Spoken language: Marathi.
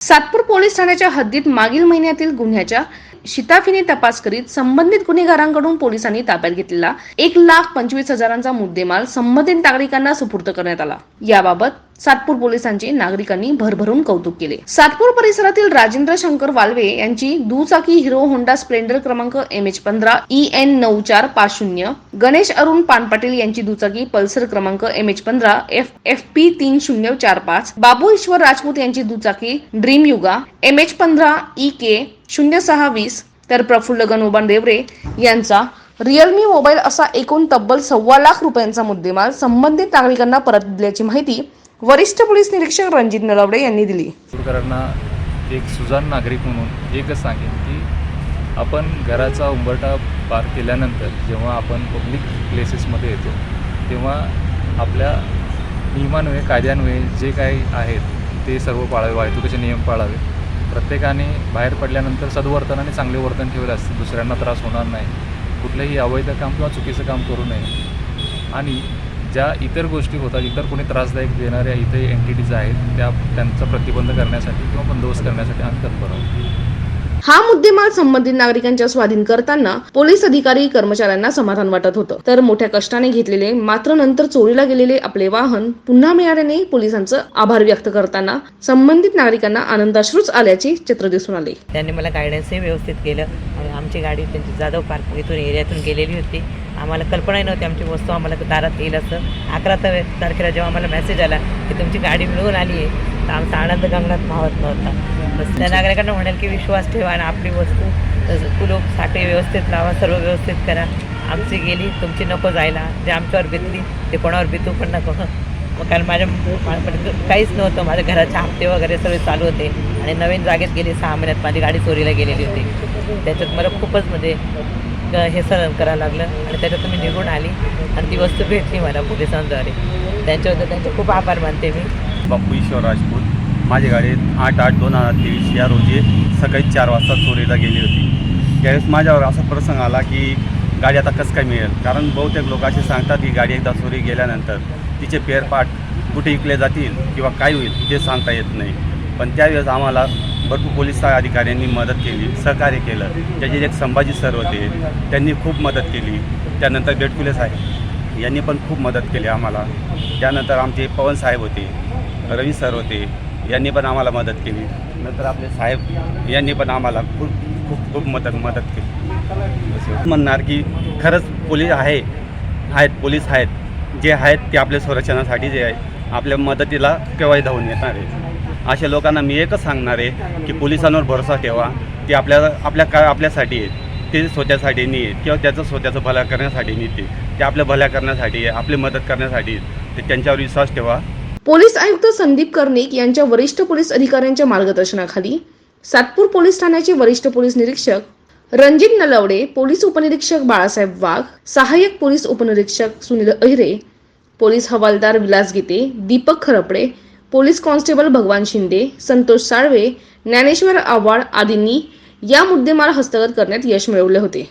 सातपूर पोलीस ठाण्याच्या हद्दीत मागील महिन्यातील गुन्ह्याच्या शिताफीने तपास करीत संबंधित गुन्हेगारांकडून पोलिसांनी ताब्यात घेतलेला एक लाख पंचवीस हजारांचा मुद्देमाल संबंधित नागरिकांना सुपूर्द करण्यात आला. याबाबत सातपूर पोलिसांचे नागरिकांनी भरभरून कौतुक केले. सातपूर परिसरातील राजेंद्र शंकर वाल्वे यांची दुचाकी हिरो होंडा स्प्लेंडर क्रमांक एम एच पंधरा ई एन नऊ चार पाच शून्य गणेश अरुण पानपाटील यांची दुचाकी पल्सर क्रमांक एम एच पंधरा एफ एफ पी तीन शून्य चार पाच बाबू ईश्वर राजपूत यांची दुचाकी ड्रीम युगा एम एच पंधरा ई के शून्य सहा वीस तर प्रफुल्ल गणोबान देवरे यांचा रिअलमी मोबाईल असा एकूण तब्बल सव्वा लाख रुपयांचा मुद्देमाल संबंधित नागरिकांना परत दिल्याची माहिती वरिष्ठ पोलीस निरीक्षक रणजित नलावडे यांनी दिली. नागपूरकरांना एक सुजाण नागरिक म्हणून एकच सांगेन की आपण घराचा उंबरठा पार केल्यानंतर जेव्हा आपण पब्लिक प्लेसेसमध्ये येतो तेव्हा आपल्या नियमान्वये कायद्यान्वये जे काही आहेत ते सर्व पाळावे वाहतुकीचे नियम पाळावे. प्रत्येकाने बाहेर पडल्यानंतर सद्वर्तन आणि चांगले वर्तन ठेवले असते दुसऱ्यांना त्रास होणार नाही. कुठलंही अवैध काम किंवा चुकीचं काम करू नये. आणि ज्या इतर गोष्टी होतात इतर कोणी त्रासदायक देणाऱ्या इथे एंटिटीज आहेत त्या त्यांचा प्रतिबंध करण्यासाठी किंवा बंदोबस्त करण्यासाठी आम्ही तत्पर आहोत. हा मुद्देमाल संबंधित नागरिकांच्या स्वाधीन करताना पोलीस अधिकारी कर्मचाऱ्यांना समाधान वाटत होतं. तर मोठ्या कष्टाने घेतलेले मात्र नंतर चोरीला गेलेले आपले वाहन पुन्हा मिळाल्याने पोलिसांचं आभार व्यक्त करताना संबंधित नागरिकांना आनंदाश्रूच आल्याचे चित्र दिसून आले. त्यांनी मला गायडन्सही व्यवस्थित केलं आणि आमची गाडी त्यांची जाधव पार्क इथून एरियातून गेलेली होती. आम्हाला कल्पनाही नव्हती आमची वस्तू आम्हाला दारात येईल असं. अकरा तारखेला जेव्हा आम्हाला मेसेज आला की तुमची गाडी मिळून आली आहे तर आमचा आनंद गंगनात मावत नव्हता. त्या नागरिकांना म्हणाल की विश्वास ठेवा आणि आपली वस्तू तसं कुलोप साठे व्यवस्थित लावा सर्व व्यवस्थित करा. आमची गेली तुमची नको जायला. जे आमच्यावर बितली ते कोणावर बितू पण नको. मग कारण माझ्या माझ्याकडे काहीच नव्हतं. माझ्या घराचे हप्ते वगैरे सगळे चालू होते. आणि नवीन जागेत गेली सहा महिन्यात माझी गाडी चोरीला गेलेली होती. त्याच्यात मला खूपच म्हणजे हे सहन करावं लागलं. आणि त्याच्यातून मी निघून आली आणि ती वस्तू भेटली मला पोलिसांद्वारे. त्यांच्याबद्दल त्यांचे खूप आभार मानते मी. बापू ईश्वर राजपूत. माझी गाडी आठ आठ दोन हजार तेवीस या रोजी सकाळी चार वाजता चोरीला गेली होती. त्यावेळेस माझ्यावर असा प्रसंग आला की गाडी आता कसं काय मिळेल? कारण बहुतेक लोक असे सांगतात की गाडी एकदा चोरी गेल्यानंतर तिचे पेअर पार्ट कुठे विकले जातील किंवा काय होईल ते सांगता येत नाही. पण त्यावेळेस आम्हाला भरपूर पोलीस अधिकाऱ्यांनी मदत केली सहकार्य केलं. त्याचे एक संभाजी सर होते त्यांनी खूप मदत केली. त्यानंतर बेटकुले साहेब यांनी पण खूप मदत केली आम्हाला. त्यानंतर आमचे पवन साहेब होते रवी सर होते यांनी पण आम्हाला मदत केली. नंतर आपले साहेब यांनी पण आम्हाला खूप खूप खूप मदत मदत केली. म्हणणार की खरंच पोलीस आहे आहेत पोलीस आहेत. जे आहेत ते आपल्या संरक्षणासाठी जे आहे आपल्या मदतीला केव्हाही धावून येणार आहे. अशा लोकांना मी एकच सांगणार आहे की पोलिसांवर भरोसा ठेवा. ते आपल्या आपल्या का आपल्यासाठी आहेत. ते स्वतःसाठी नाही आहेत किंवा त्याचं स्वतःचं भला करण्यासाठी नाही ते. आपल्या भल्या करण्यासाठी आहे आपली मदत करण्यासाठी आहेत. ते त्यांच्यावर विश्वास ठेवा. पोलीस आयुक्त संदीप कर्णिक यांच्या वरिष्ठ पोलीस अधिकाऱ्यांच्या मार्गदर्शनाखाली सातपूर पोलीस ठाण्याचे वरिष्ठ पोलीस निरीक्षक रणजित नलवडे पोलीस उपनिरीक्षक बाळासाहेब वाघ सहाय्यक पोलीस उपनिरीक्षक सुनील अहिरे पोलीस हवालदार विलास गीते दीपक खरपडे पोलीस कॉन्स्टेबल भगवान शिंदे संतोष साळवे ज्ञानेश्वर आव्हाड आदींनी या मुद्देमाल हस्तगत करण्यात यश मिळवले होते.